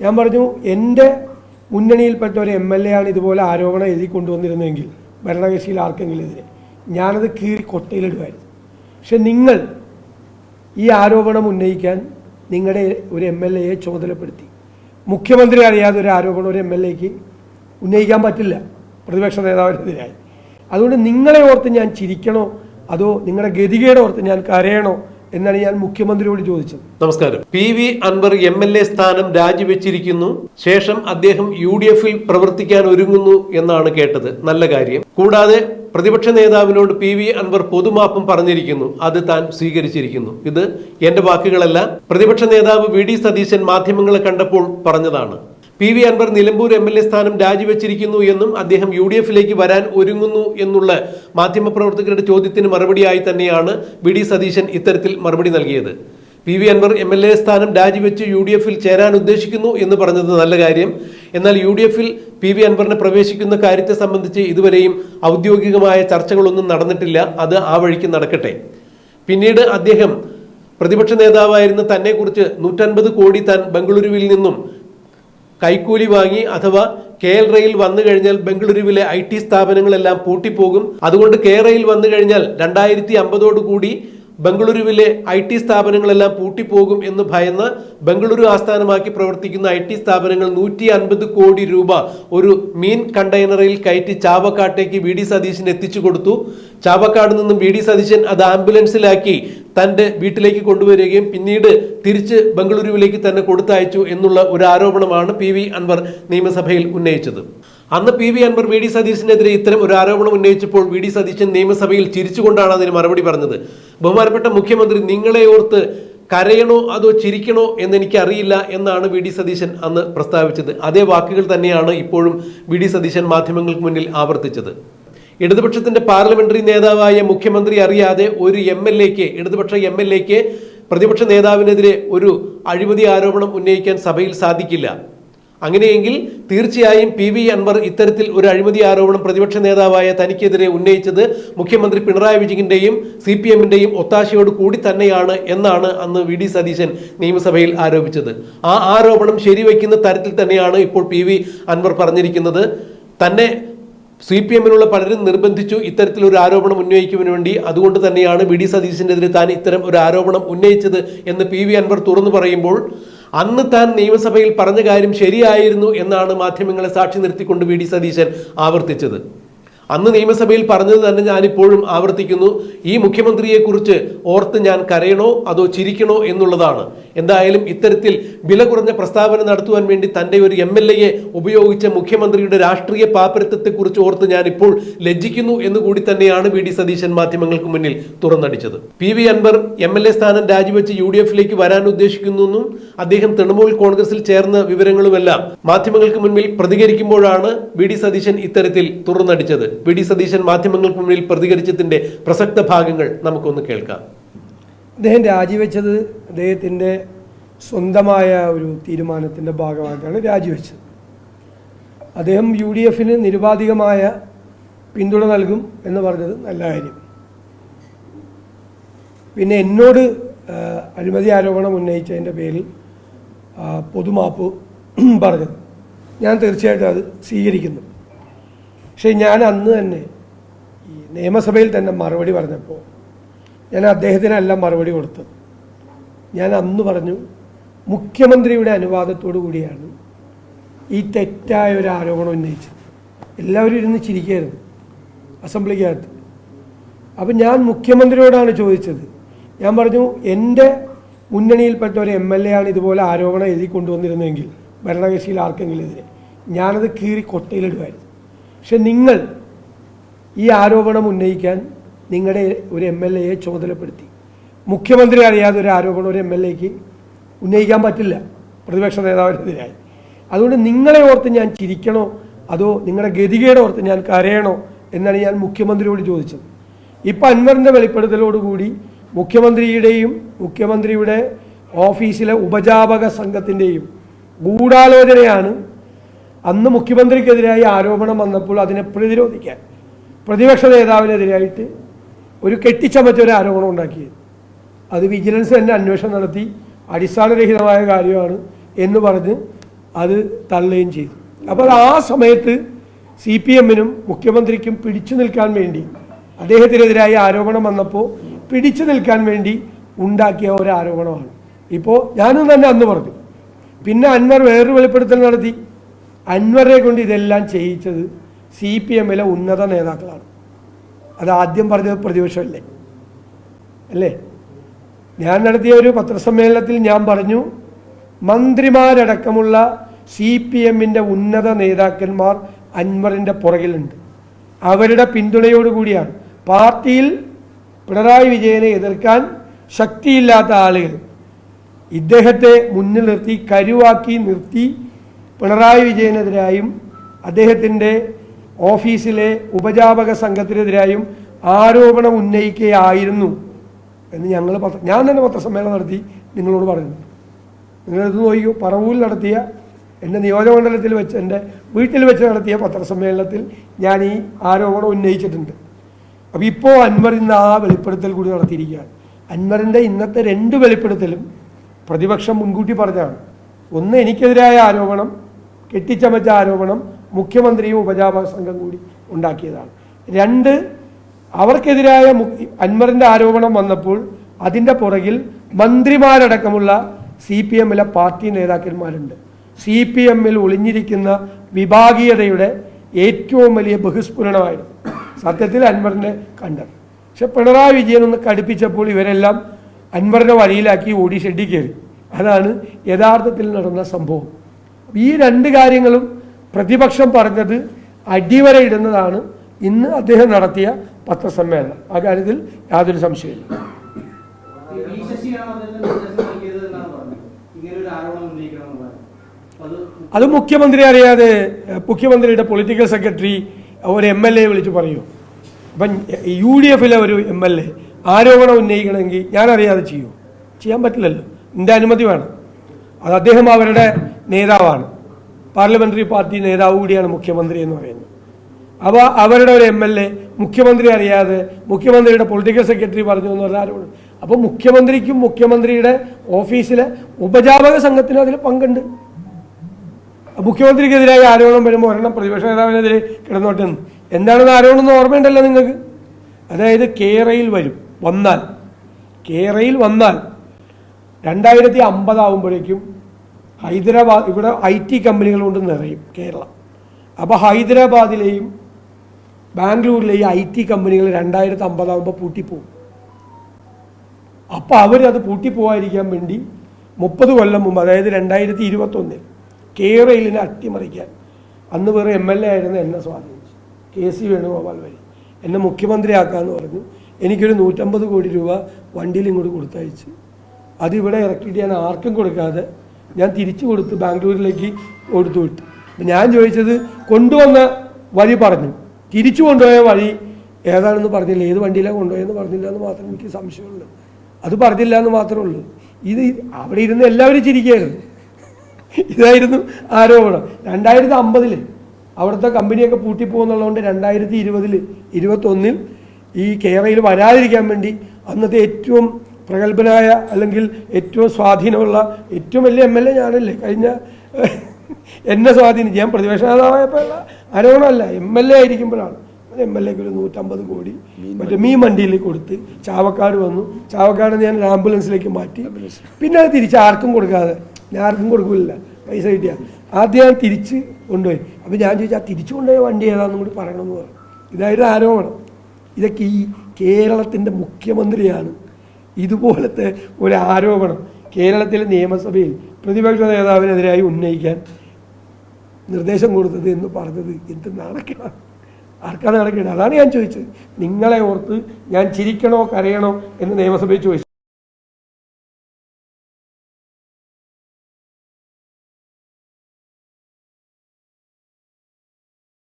ഞാൻ പറഞ്ഞു എന്റെ മുന്നണിയിൽപ്പെട്ട ഒരു എം എൽ എ ആണ് ഇതുപോലെ ആരോപണം എഴുതി കൊണ്ടുവന്നിരുന്നെങ്കിൽ ഭരണകക്ഷിയിൽ ആർക്കെങ്കിലും എതിരെ. ഞാനത് കീറി കൊട്ടയിലിടുമായിരുന്നു. പക്ഷെ നിങ്ങൾ ഈ ആരോപണം ഉന്നയിക്കാൻ നിങ്ങളുടെ ഒരു എം എൽ എയെ ചുമതലപ്പെടുത്തി. മുഖ്യമന്ത്രി അറിയാതെ ഒരു ആരോപണം ഒരു എം എൽ എക്ക് ഉന്നയിക്കാൻ പറ്റില്ല പ്രതിപക്ഷ നേതാവിനെതിരായി. അതുകൊണ്ട് നിങ്ങളെ ഓർത്ത് ഞാൻ ചിരിക്കണോ അതോ നിങ്ങളുടെ ഗതികേട് ഓർത്ത് ഞാൻ കരയണോ എന്നാണ് ഞാൻ മുഖ്യമന്ത്രിയോട് ചോദിച്ചത്. നമസ്കാരം. P V Anvar M L A സ്ഥാനം രാജിവെച്ചിരിക്കുന്നു. ശേഷം അദ്ദേഹം യു ഡി എഫിൽ പ്രവർത്തിക്കാൻ ഒരുങ്ങുന്നു എന്നാണ് കേട്ടത്. നല്ല കാര്യം. കൂടാതെ പ്രതിപക്ഷ നേതാവിനോട് പി വി അൻവർ പൊതുമാപ്പും പറഞ്ഞിരിക്കുന്നു. അത് താൻ സ്വീകരിച്ചിരിക്കുന്നു. ഇത് എന്റെ വാക്കുകളല്ല. പ്രതിപക്ഷ നേതാവ് വി ഡി സതീശൻ മാധ്യമങ്ങളെ കണ്ടപ്പോൾ പറഞ്ഞതാണ്. P V Anvar Nilambur M L A സ്ഥാനം രാജിവെച്ചിരിക്കുന്നു എന്നും അദ്ദേഹം യു ഡി എഫിലേക്ക് വരാൻ ഒരുങ്ങുന്നു എന്നുള്ള മാധ്യമപ്രവർത്തകരുടെ ചോദ്യത്തിന് മറുപടിയായി തന്നെയാണ് വി ഡി സതീശൻ ഇത്തരത്തിൽ മറുപടി നൽകിയത്. P V Anvar M L A സ്ഥാനം രാജിവെച്ച് യു ഡി എഫിൽ ചേരാൻ ഉദ്ദേശിക്കുന്നു എന്ന് പറഞ്ഞത് നല്ല കാര്യം. എന്നാൽ യു ഡി എഫിൽ പി വി അൻവറിനെ പ്രവേശിക്കുന്ന കാര്യത്തെ സംബന്ധിച്ച് ഇതുവരെയും ഔദ്യോഗികമായ ചർച്ചകളൊന്നും നടന്നിട്ടില്ല. അത് ആ വഴിക്ക് നടക്കട്ടെ. പിന്നീട് അദ്ദേഹം പ്രതിപക്ഷ നേതാവായിരുന്ന തന്നെക്കുറിച്ച് നൂറ്റൻപത് കോടി താൻ ബംഗളൂരുവിൽ നിന്നും കൈക്കൂലി വാങ്ങി അഥവാ കെ എൽ റെയിൽ വന്നു കഴിഞ്ഞാൽ ബംഗളൂരുവിലെ ഐ ടി സ്ഥാപനങ്ങളെല്ലാം പൂട്ടിപ്പോകും. അതുകൊണ്ട് കെ റെയിൽ വന്നു കഴിഞ്ഞാൽ രണ്ടായിരത്തി അമ്പതോടു കൂടി ബംഗളൂരുവിലെ ഐ ടി സ്ഥാപനങ്ങളെല്ലാം പൂട്ടിപ്പോകും എന്ന് ഭയന്ന് ബംഗളൂരു ആസ്ഥാനമാക്കി പ്രവർത്തിക്കുന്ന ഐ ടി സ്ഥാപനങ്ങൾ നൂറ്റി അൻപത് കോടി രൂപ ഒരു മീൻ കണ്ടെയ്നറിൽ കയറ്റി ചാവക്കാട്ടേക്ക് വി ഡി സതീശൻ എത്തിച്ചു കൊടുത്തു. ചാവക്കാട് നിന്നും വി ഡി സതീശൻ അത് ആംബുലൻസിലാക്കി തന്റെ വീട്ടിലേക്ക് കൊണ്ടുവരികയും പിന്നീട് തിരിച്ച് ബംഗളൂരുവിലേക്ക് തന്നെ കൊടുത്തയച്ചു എന്നുള്ള ഒരു ആരോപണമാണ് പി വി അൻവർ നിയമസഭയിൽ ഉന്നയിച്ചത്. അന്ന് P V Anvar V D സതീശിനെതിരെ ഇത്തരം ഒരു ആരോപണം ഉന്നയിച്ചപ്പോൾ വി ഡി സതീശൻ നിയമസഭയിൽ ചിരിച്ചുകൊണ്ടാണ് അതിന് മറുപടി പറഞ്ഞത്. ബഹുമാനപ്പെട്ട മുഖ്യമന്ത്രി നിങ്ങളെ ഓർത്ത് കരയണോ അതോ ചിരിക്കണോ എന്ന് എനിക്കറിയില്ല എന്നാണ് വി ഡി സതീശൻ അന്ന് പ്രസ്താവിച്ചത്. അതേ വാക്കുകൾ തന്നെയാണ് ഇപ്പോഴും വി ഡി സതീശൻ മാധ്യമങ്ങൾക്ക് മുന്നിൽ ആവർത്തിച്ചത്. ഇടതുപക്ഷത്തിന്റെ പാർലമെന്ററി നേതാവായ മുഖ്യമന്ത്രി അറിയാതെ ഒരു എം എൽ എക്ക് ഇടതുപക്ഷ എം എൽ എക്ക് പ്രതിപക്ഷ നേതാവിനെതിരെ ഒരു അഴിമതി ആരോപണം ഉന്നയിക്കാൻ സഭയിൽ സാധിക്കില്ല. അങ്ങനെയെങ്കിൽ തീർച്ചയായും പി വി അൻവർ ഇത്തരത്തിൽ ഒരു അഴിമതി ആരോപണം പ്രതിപക്ഷ നേതാവായ തനിക്കെതിരെ ഉന്നയിച്ചത് മുഖ്യമന്ത്രി പിണറായി വിജയന്റെയും സി പി എമ്മിന്റെയും ഒത്താശയോട് കൂടി തന്നെയാണ് എന്നാണ് അന്ന് വി ഡി സതീശൻ നിയമസഭയിൽ ആരോപിച്ചത്. ആ ആരോപണം ശരിവയ്ക്കുന്ന തരത്തിൽ തന്നെയാണ് ഇപ്പോൾ പി വി അൻവർ പറഞ്ഞിരിക്കുന്നത്. തന്നെ സി പി എമ്മിനുള്ള പലരും നിർബന്ധിച്ചു ഇത്തരത്തിൽ ഒരു ആരോപണം ഉന്നയിക്കുവാൻ വേണ്ടി. അതുകൊണ്ട് തന്നെയാണ് വി ഡി സതീശിനെതിരെ താൻ ഇത്തരം ഒരു ആരോപണം ഉന്നയിച്ചത് എന്ന് പി വി അൻവർ തുറന്നു പറയുമ്പോൾ അന്ന് താൻ നിയമസഭയിൽ പറഞ്ഞ കാര്യം ശരിയായിരുന്നു എന്നാണ് മാധ്യമങ്ങളെ സാക്ഷി നിർത്തിക്കൊണ്ട് വി ഡി സതീശൻ ആവർത്തിച്ചത്. അന്ന് നിയമസഭയിൽ പറഞ്ഞത് തന്നെ ഞാനിപ്പോഴും ആവർത്തിക്കുന്നു. ഈ മുഖ്യമന്ത്രിയെക്കുറിച്ച് ഓർത്ത് ഞാൻ കരയണോ അതോ ചിരിക്കണോ എന്നുള്ളതാണ്. എന്തായാലും ഇത്തരത്തിൽ വില കുറഞ്ഞ പ്രസ്താവന നടത്തുവാൻ വേണ്ടി തന്റെ ഒരു എം എൽ എയെ ഉപയോഗിച്ച മുഖ്യമന്ത്രിയുടെ രാഷ്ട്രീയ പാപ്പരത്വത്തെക്കുറിച്ച് ഓർത്ത് ഞാൻ ഇപ്പോൾ ലജ്ജിക്കുന്നു എന്ന് കൂടി തന്നെയാണ് വി ഡി സതീശൻ മാധ്യമങ്ങൾക്ക് മുന്നിൽ തുറന്നടിച്ചത്. P V Anvar M L A സ്ഥാനം രാജിവെച്ച് യു ഡി എഫിലേക്ക് വരാൻ ഉദ്ദേശിക്കുന്നു അദ്ദേഹം തൃണമൂൽ കോൺഗ്രസിൽ ചേർന്ന വിവരങ്ങളുമെല്ലാം മാധ്യമങ്ങൾക്ക് മുന്നിൽ പ്രതികരിക്കുമ്പോഴാണ് വി ഡി സതീശൻ ഇത്തരത്തിൽ തുറന്നടിച്ചത്. വി ഡി സതീശൻ മാധ്യമങ്ങൾക്ക് മുന്നിൽ പ്രതികരിച്ചതിന്റെ പ്രസക്ത ഭാഗങ്ങൾ നമുക്കൊന്ന് കേൾക്കാം. അദ്ദേഹം രാജിവെച്ചത് അദ്ദേഹത്തിന്റെ സ്വന്തമായ ഒരു തീരുമാനത്തിന്റെ ഭാഗമായിട്ടാണ് രാജിവെച്ചത്. അദ്ദേഹം യു ഡി എഫിന് നിരുപാധികമായ പിന്തുണ നൽകും എന്ന് പറഞ്ഞത് നല്ല കാര്യം. പിന്നെ എന്നോട് അഴിമതി ആരോപണം ഉന്നയിച്ചതിന്റെ പേരിൽ പൊതുമാപ്പ് പറഞ്ഞത്. ഞാൻ തീർച്ചയായിട്ടും അത് സ്വീകരിക്കുന്നു. പക്ഷേ ഞാൻ അന്ന് തന്നെ ഈ നിയമസഭയിൽ തന്നെ മറുപടി പറഞ്ഞപ്പോൾ ഞാൻ അദ്ദേഹത്തിനല്ല മറുപടി കൊടുത്തത് ഞാൻ അന്ന് പറഞ്ഞു മുഖ്യമന്ത്രിയുടെ അനുവാദത്തോടു കൂടിയാണ് ഈ തെറ്റായ ഒരു ആരോപണം ഉന്നയിച്ചത്. എല്ലാവരും ഇരുന്ന് ചിരിക്കായിരുന്നു അസംബ്ലിക്കകത്ത്. അപ്പം ഞാൻ മുഖ്യമന്ത്രിയോടാണ് ചോദിച്ചത്. ഞാൻ പറഞ്ഞു എന്റെ മുന്നണിയിൽപ്പെട്ട ഒരു എം എൽ എ ആണ് ഇതുപോലെ ആരോപണം എഴുതി കൊണ്ടുവന്നിരുന്നെങ്കിൽ ഭരണകക്ഷിയിൽ ആർക്കെങ്കിലും എതിരെ ഞാനത് കീറി കൊട്ടയിലിടുമായിരുന്നു. പക്ഷെ നിങ്ങൾ ഈ ആരോപണം ഉന്നയിക്കാൻ നിങ്ങളുടെ ഒരു എം എൽ എയെ ചുമതലപ്പെടുത്തി. മുഖ്യമന്ത്രി അറിയാതെ ഒരു ആരോപണം ഒരു എം എൽ എക്ക് ഉന്നയിക്കാൻ പറ്റില്ല. പ്രതിപക്ഷ നേതാവിനെതിരായി അതുകൊണ്ട് നിങ്ങളെ ഓർത്ത് ഞാൻ ചിരിക്കണോ? അതോ നിങ്ങളുടെ ഗതികേട് ഓർത്ത് ഞാൻ കരയണോ? എന്നാണ് ഞാൻ മുഖ്യമന്ത്രിയോട് ചോദിച്ചത്. ഇപ്പം അൻവറിന്റെ വെളിപ്പെടുത്തലോടുകൂടി മുഖ്യമന്ത്രിയുടെയും മുഖ്യമന്ത്രിയുടെ ഓഫീസിലെ ഉപജാപക സംഘത്തിന്റെയും ഗൂഢാലോചനയാണ് അന്ന് മുഖ്യമന്ത്രിക്കെതിരായി ആരോപണം വന്നപ്പോൾ അതിനെ പ്രതിരോധിക്കാൻ പ്രതിപക്ഷ നേതാവിനെതിരായിട്ട് ഒരു കെട്ടിച്ചമച്ച ഒരു ആരോപണം ഉണ്ടാക്കിയത്. അത് വിജിലൻസ് തന്നെ അന്വേഷണം നടത്തി അടിസ്ഥാനരഹിതമായ കാര്യമാണ് എന്ന് പറഞ്ഞ് അത് തള്ളുകയും ചെയ്തു. അപ്പോൾ ആ സമയത്ത് സി പി എമ്മിനും മുഖ്യമന്ത്രിക്കും പിടിച്ചു നിൽക്കാൻ വേണ്ടി അദ്ദേഹത്തിനെതിരായി ആരോപണം വന്നപ്പോൾ പിടിച്ചു നിൽക്കാൻ വേണ്ടി ഉണ്ടാക്കിയ ഒരു ആരോപണമാണ്. ഇപ്പോൾ ഞാനും തന്നെ അന്ന് പറഞ്ഞു. പിന്നെ അൻവർ വേറൊരു വെളിപ്പെടുത്തൽ നടത്തി. അൻവറെ കൊണ്ട് ഇതെല്ലാം ചെയ്യിച്ചത് സി പി എമ്മിലെ ഉന്നത നേതാക്കളാണ്. അത് ആദ്യം പറഞ്ഞത് പ്രതിപക്ഷമല്ലേ? അല്ലേ? ഞാൻ നടത്തിയ ഒരു പത്രസമ്മേളനത്തിൽ ഞാൻ പറഞ്ഞു മന്ത്രിമാരടക്കമുള്ള സി പി എമ്മിന്റെ ഉന്നത നേതാക്കന്മാർ അൻവറിന്റെ പുറകിലുണ്ട്. അവരുടെ പിന്തുണയോടുകൂടിയാണ് പാർട്ടിയിൽ പിണറായി വിജയനെ എതിർക്കാൻ ശക്തിയില്ലാത്ത ആളുകൾ ഇദ്ദേഹത്തെ മുന്നിൽ നിർത്തി കരുവാക്കി നിർത്തി പിണറായി വിജയനെതിരായും അദ്ദേഹത്തിന്റെ ഓഫീസിലെ ഉപജാപക സംഘത്തിനെതിരായും ആരോപണം ഉന്നയിക്കുകയായിരുന്നു എന്ന് ഞങ്ങൾ പത്ര ഞാൻ തന്നെ പത്രസമ്മേളനം നടത്തി നിങ്ങളോട് പറഞ്ഞു. നിങ്ങളെടുത്ത് നോക്കിയോ പറവൂരിൽ നടത്തിയ എന്റെ നിയോജകമണ്ഡലത്തിൽ വെച്ച് എന്റെ വീട്ടിൽ വെച്ച് നടത്തിയ പത്രസമ്മേളനത്തിൽ ഞാൻ ഈ ആരോപണം ഉന്നയിച്ചിട്ടുണ്ട്. അപ്പോൾ ഇപ്പോൾ അൻവർ ആ വെളിപ്പെടുത്തൽ കൂടി നടത്തിയിരിക്കുകയാണ്. അൻവറിന്റെ ഇന്നത്തെ രണ്ട് വെളിപ്പെടുത്തലും പ്രതിപക്ഷം മുൻകൂട്ടി പറഞ്ഞാണ് ഒന്ന് എനിക്കെതിരായ ആരോപണം കെട്ടിച്ചമച്ച ആരോപണം മുഖ്യമന്ത്രിയും ഉപജാപക സംഘം കൂടി ഉണ്ടാക്കിയതാണ്. രണ്ട് അവർക്കെതിരായ അൻവറിന്റെ ആരോപണം വന്നപ്പോൾ അതിന്റെ പുറകിൽ മന്ത്രിമാരടക്കമുള്ള സി പി എമ്മിലെ പാർട്ടി നേതാക്കന്മാരുണ്ട്. സി പി എമ്മിൽ ഒളിഞ്ഞിരിക്കുന്ന വിഭാഗീയതയുടെ ഏറ്റവും വലിയ ബഹുസ്ഫുരണമായിരുന്നു. സത്യത്തിൽ അൻവറിനെ കണ്ടത്. പക്ഷെ പിണറായി വിജയൻ ഒന്ന് കടുപ്പിച്ചപ്പോൾ ഇവരെല്ലാം അൻവറിനെ വഴിയിലാക്കി ഓടി ഷെഡി അതാണ് യഥാർത്ഥത്തിൽ നടന്ന സംഭവം. ഈ രണ്ട് കാര്യങ്ങളും പ്രതിപക്ഷം പറഞ്ഞത് അടിവരയിടുന്നതാണ് ഇന്ന് അദ്ദേഹം നടത്തിയ പത്രസമ്മേളനം. ആ കാര്യത്തിൽ യാതൊരു സംശയമില്ല അത് അത് മുഖ്യമന്ത്രി അറിയാതെ മുഖ്യമന്ത്രിയുടെ പൊളിറ്റിക്കൽ സെക്രട്ടറി ഒരു എം എൽ എ വിളിച്ച് പറയൂ. അപ്പം യു ഡി എഫിലെ ഒരു എം എൽ എ ആരോപണം ഉന്നയിക്കണമെങ്കിൽ ഞാൻ അറിയാതെ ചെയ്യൂ. ചെയ്യാൻ പറ്റില്ലല്ലോ. എന്റെ അനുമതി വേണം. അത് അദ്ദേഹം അവരുടെ നേതാവാണ്. പാർലമെന്ററി പാർട്ടി നേതാവ് കൂടിയാണ് മുഖ്യമന്ത്രി എന്ന് പറയുന്നത്. അപ്പോൾ അവരുടെ ഒരു എം എൽ എ മുഖ്യമന്ത്രി അറിയാതെ മുഖ്യമന്ത്രിയുടെ പൊളിറ്റിക്കൽ സെക്രട്ടറി പറഞ്ഞു എന്ന് പറഞ്ഞാൽ ആരോട്? അപ്പോൾ മുഖ്യമന്ത്രിക്കും മുഖ്യമന്ത്രിയുടെ ഓഫീസിലെ ഉപജാപക സംഘത്തിനും അതിൽ പങ്കുണ്ട്. മുഖ്യമന്ത്രിക്കെതിരായ ആരോപണം വരുമ്പോൾ ഒരെണ്ണം പ്രതിപക്ഷ നേതാവിനെതിരെ കിടന്നോട്ടെ എന്താണെന്ന് ആരോപണം എന്ന് ഓർമ്മയുണ്ടല്ലോ നിങ്ങൾക്ക്? അതായത് കേരയിൽ വരും വന്നാൽ. കേരയിൽ വന്നാൽ രണ്ടായിരത്തി അമ്പതാവുമ്പോഴേക്കും ഹൈദരാബാദ് ഇവിടെ ഐ ടി കമ്പനികൾ കൊണ്ട് നിറയും കേരളം. അപ്പോൾ ഹൈദരാബാദിലെയും ബാംഗ്ലൂരിലെയും ഐ ടി കമ്പനികൾ രണ്ടായിരത്തി അമ്പതാകുമ്പോൾ പൂട്ടിപ്പോകും അപ്പോൾ അവരത് പൂട്ടിപ്പോകാതിരിക്കാൻ വേണ്ടി മുപ്പത് കൊല്ലം മുമ്പ് അതായത് രണ്ടായിരത്തി ഇരുപത്തൊന്നിൽ കേരളിനെ അട്ടിമറിക്കാൻ അന്ന് വേറെ എം എൽ എ ആയിരുന്നു എന്നെ സ്വാധീനിച്ചു കെ സി വേണുഗോപാൽ വഴി. എന്നെ മുഖ്യമന്ത്രിയാക്കാമെന്ന് പറഞ്ഞു. എനിക്കൊരു നൂറ്റമ്പത് കോടി രൂപ വണ്ടിയിൽ ഇങ്ങോട്ട് കൊടുത്തയച്ച്. അതിവിടെ ഇറക്കിയിട്ട് ഞാൻ ആർക്കും കൊടുക്കാതെ ഞാൻ തിരിച്ചു കൊടുത്ത് ബാംഗ്ലൂരിലേക്ക് കൊടുത്തു വിട്ടു. ഞാൻ ചോദിച്ചത് കൊണ്ടുവന്ന വഴി പറഞ്ഞു. തിരിച്ചു കൊണ്ടുപോയ വഴി ഏതാണെന്ന് പറഞ്ഞില്ല. ഏത് വണ്ടിയിലാണ് കൊണ്ടുപോയെന്ന് പറഞ്ഞില്ല എന്ന് മാത്രം എനിക്ക് സംശയമുള്ളൂ അത് പറഞ്ഞില്ല എന്ന് മാത്രമേ ഉള്ളൂ. ഇത് അവിടെ ഇരുന്ന് എല്ലാവരും ചിരിക്കുകയായിരുന്നു. ഇതായിരുന്നു ആരോപണം. രണ്ടായിരത്തി അമ്പതിൽ അവിടുത്തെ കമ്പനിയൊക്കെ പൂട്ടിപ്പോകുന്നുള്ളതുകൊണ്ട് രണ്ടായിരത്തി ഇരുപതിൽ ഇരുപത്തൊന്നിൽ ഈ കേരളയിൽ വരാതിരിക്കാൻ വേണ്ടി അന്നത്തെ ഏറ്റവും പ്രഗത്ഭനായ അല്ലെങ്കിൽ ഏറ്റവും സ്വാധീനമുള്ള ഏറ്റവും വലിയ എം എൽ എ ഞാനല്ലേ. കഴിഞ്ഞ എന്നെ സ്വാധീനിച്ച് ഞാൻ പ്രതിപക്ഷ നേതാവായപ്പോഴുള്ള ആരോപണമല്ല എം എൽ എ ആയിരിക്കുമ്പോഴാണ്. എം എൽ എക്ക് ഒരു നൂറ്റമ്പത് കോടി. മറ്റേ മീൻ വണ്ടിയിൽ കൊടുത്ത് ചാവക്കാട് വന്നു. ചാവക്കാട് ഞാൻ ഒരു ആംബുലൻസിലേക്ക് മാറ്റി. പിന്നെ അത് തിരിച്ച് ആർക്കും കൊടുക്കാതെ ഞാൻ ആർക്കും കൊടുക്കില്ല പൈസ കിട്ടിയ. ആദ്യം ഞാൻ തിരിച്ച് കൊണ്ടുപോയി. അപ്പം ഞാൻ ചോദിച്ചാൽ തിരിച്ചു കൊണ്ടുപോയ വണ്ടി ഏതാണെന്നും കൂടി പറയണമെന്ന് പറഞ്ഞു. ഇതായിരുന്നു ആരോപണം. ഇതൊക്കെ ഈ കേരളത്തിന്റെ മുഖ്യമന്ത്രിയാണ് ഇതുപോലത്തെ ഒരു ആരോപണം കേരളത്തിലെ നിയമസഭയിൽ പ്രതിപക്ഷ നേതാവിനെതിരായി ഉന്നയിക്കാൻ നിർദ്ദേശം കൊടുത്തത് എന്ന് പറഞ്ഞത് എന്ത് നാണക്കേടാണ്? ആർക്കാണ് നടക്കേണ്ടത് അതാണ് ഞാൻ ചോദിച്ചത്. നിങ്ങളെ ഓർത്ത് ഞാൻ ചിരിക്കണോ കരയണോ എന്ന് നിയമസഭയിൽ ചോദിച്ചു.